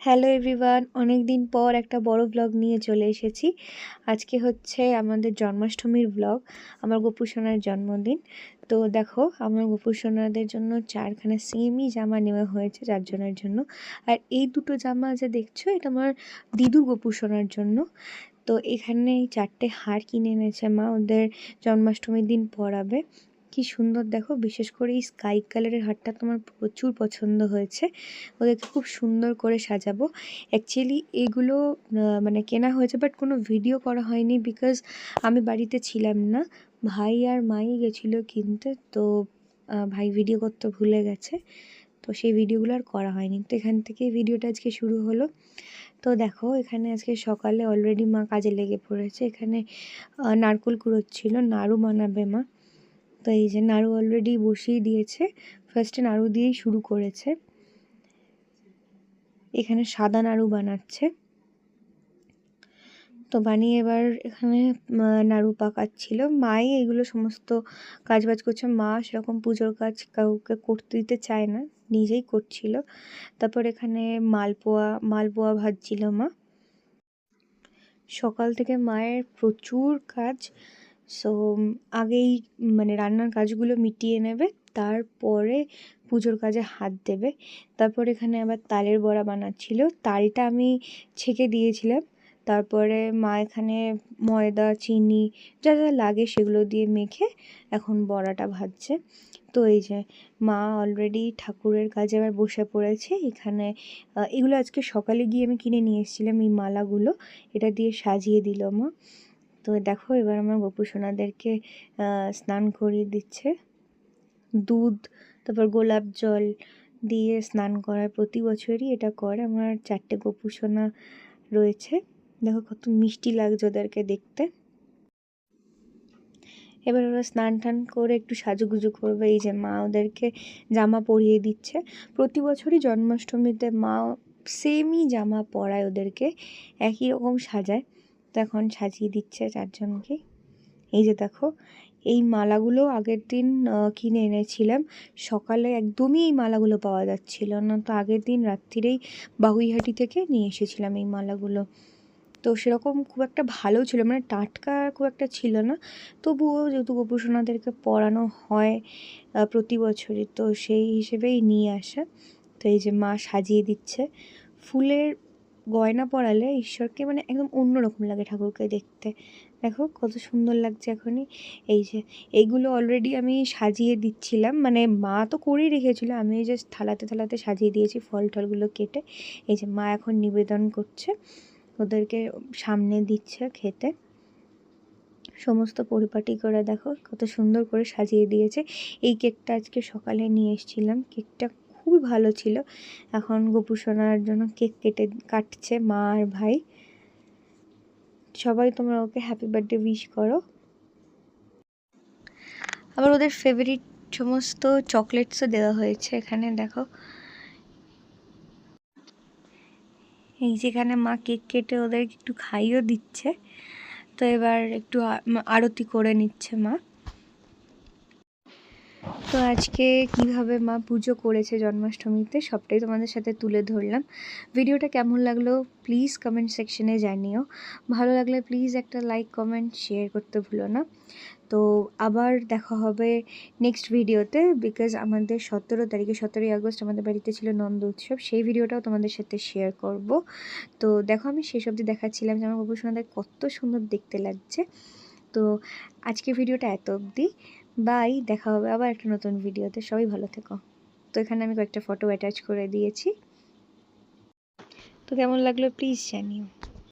Hello everyone অনেক দিন পর একটা বড় ব্লগ নিয়ে চলে এসেছি। আজকে হচ্ছে আমাদের জন্মাষ্টমীর ব্লগ আমার গোপু সোনার জন্মদিন। তো দেখো, আমার গোপু সোনাদের জন্য চারখানা সেমই জামা নেওয়া হয়েছে চারজনের জন্য। আর এই দুটো জামা যে দেখছ, এটা আমার দিদু গোপু সোনার জন্য। তো এখানে চারটে হার কিনে এনেছে মা, ওদের জন্মাষ্টমীর দিন পরাবে কি সুন্দর দেখো। বিশেষ করে এই স্কাই কালারের হারটা তোমার প্রচুর পছন্দ হয়েছে। ওদেরকে খুব সুন্দর করে সাজাবো। অ্যাকচুয়ালি এগুলো মানে কেনা হয়েছে বাট কোনো ভিডিও করা হয়নি বিকজ আমি বাড়িতে ছিলাম না। ভাই আর মাই গেছিল কিনতে, তো ভাই ভিডিও করতে ভুলে গেছে। তো সেই ভিডিওগুলো আর করা হয়নি। তো এখান থেকে ভিডিওটা আজকে শুরু হলো। তো দেখো, এখানে আজকে সকালে অলরেডি মা কাজে লেগে পড়েছে। এখানে নারকোল কুড়োচ্ছিল। নাড়ু বানাবে মা। তো এই যে নাড়ু অলরেডি বসিয়ে দিয়েছে। ফার্স্টে নাড়ু দিয়েই শুরু করেছে। এখানে সাদা নাড়ু বানাচ্ছে। তো বানিয়ে এবার এখানে নাড়ু পাকাচ্ছিল। মাই এগুলো সমস্ত কাজ বাজ করছে। মা সেরকম পুজোর কাজ কাউকে করতে দিতে চায় না, নিজেই করছিল। তারপর এখানে মালপোয়া মালপোয়া ভাজছিল মা। সকাল থেকে মায়ের প্রচুর কাজ। সো আগেই মানে রান্নার কাজগুলো মিটিয়ে নেবে, তারপরে পুজোর কাজে হাত দেবে। তারপর এখানে আবার তালের বড়া বানাচ্ছিল। তালটা আমি ছেঁকে দিয়েছিলাম। তারপরে মা এখানে ময়দা, চিনি, যা যা লাগে সেগুলো দিয়ে মেখে এখন বড়াটা ভাজছে। তো এই যে, মা অলরেডি ঠাকুরের কাজে আবার বসে পড়েছে। এখানে এগুলো আজকে সকালে গিয়ে আমি কিনে নিয়ে এসেছিলাম, এই মালাগুলো। এটা দিয়ে সাজিয়ে দিল মা। তো দেখো, এবার আমার গোপু সোনাদেরকে স্নান করিয়ে দিচ্ছে। দুধ, তারপর গোলাপ জল দিয়ে স্নান করায় প্রতি বছরই এটা করে। আমার চারটে গোপু সোনা রয়েছে। দেখো কত মিষ্টি লাগছে ওদেরকে দেখতে। এবার ওরা স্নান টান করে একটু সাজুগুজু করবে। এই যে মা ওদেরকে জামা পরিয়ে দিচ্ছে। প্রতি বছরই জন্মাষ্টমীতে মা সেমই জামা পরায় ওদেরকে। একই রকম সাজায়। তো এখন সাজিয়ে দিচ্ছে চারজনকে। এই যে দেখো, এই মালাগুলো আগের দিন কিনে এনেছিলাম। সকালে একদমই এই মালাগুলো পাওয়া যাচ্ছিল না। তো আগের দিন রাত্রিরেই বাগুইহাটি থেকে নিয়ে এসেছিলাম এই মালাগুলো। তো সেরকম খুব একটা ভালো ছিল মানে টাটকা খুব একটা ছিল না। তবুও যেহেতু গোপুসোনাদেরকে পড়ানো হয় প্রতি বছরই, তো সেই হিসেবেই নিয়ে আসা। তো এই যে মা সাজিয়ে দিচ্ছে। ফুলের গয়না পরালে ঈশ্বরকে মানে একদম অন্যরকম লাগে ঠাকুরকে দেখতে। দেখো কত সুন্দর লাগছে এখনই। এই যে, এইগুলো অলরেডি আমি সাজিয়ে দিচ্ছিলাম। মানে মা তো করেই রেখেছিলো, আমি জাস্ট থালাতে থালাতে সাজিয়ে দিয়েছি ফল টলগুলো কেটে। এই যে মা এখন নিবেদন করছে, ওদেরকে সামনে দিচ্ছে খেতে। সমস্ত পরিপাটি করে দেখো, কত সুন্দর করে সাজিয়ে দিয়েছে। এই কেকটা আজকে সকালে নিয়ে এসেছিলাম, কেকটা খুবই ভালো ছিল। এখন গোপু সোনার জন্য কেক কেটে কাটছে মা আর ভাই। সবাই তোমরা ওকে হ্যাপি বার্থডে উইশ করো। আবার ওদের ফেভারিট সমস্ত চকলেটসও দেওয়া হয়েছে এখানে, দেখো। এই যেখানে মা কেক কেটে ওদের একটু খাইয়েও দিচ্ছে। তো এবার একটু আরতি করে নিচ্ছে মা। তো আজকে কীভাবে মা পুজো করেছে জন্মাষ্টমীতে সবটাই তোমাদের সাথে তুলে ধরলাম। ভিডিওটা কেমন লাগল প্লিজ কমেন্ট সেকশনে জানিও। ভালো লাগলে প্লিজ একটা লাইক কমেন্ট শেয়ার করতে ভুলো না। তো আবার দেখা হবে নেক্সট ভিডিওতে বিকজ আমাদের সতেরো তারিখে, সতেরোই আগস্ট আমাদের বাড়িতে ছিল নন্দ উৎসব, সেই ভিডিওটাও তোমাদের সাথে শেয়ার করব। তো দেখো আমি শেষ অবধি দেখাচ্ছিলাম যে আমার বাবু সোনাদের কত সুন্দর দেখতে লাগছে। তো আজকে ভিডিওটা এত অবধি। বাই দেখা হবে আবার একটা নতুন ভিডিওতে সবাই ভালো থেকো। তো এখানে আমি কয়েকটা ফটো অ্যাটাচ করে দিয়েছি। তো কেমন লাগল? প্লিজ জানিও।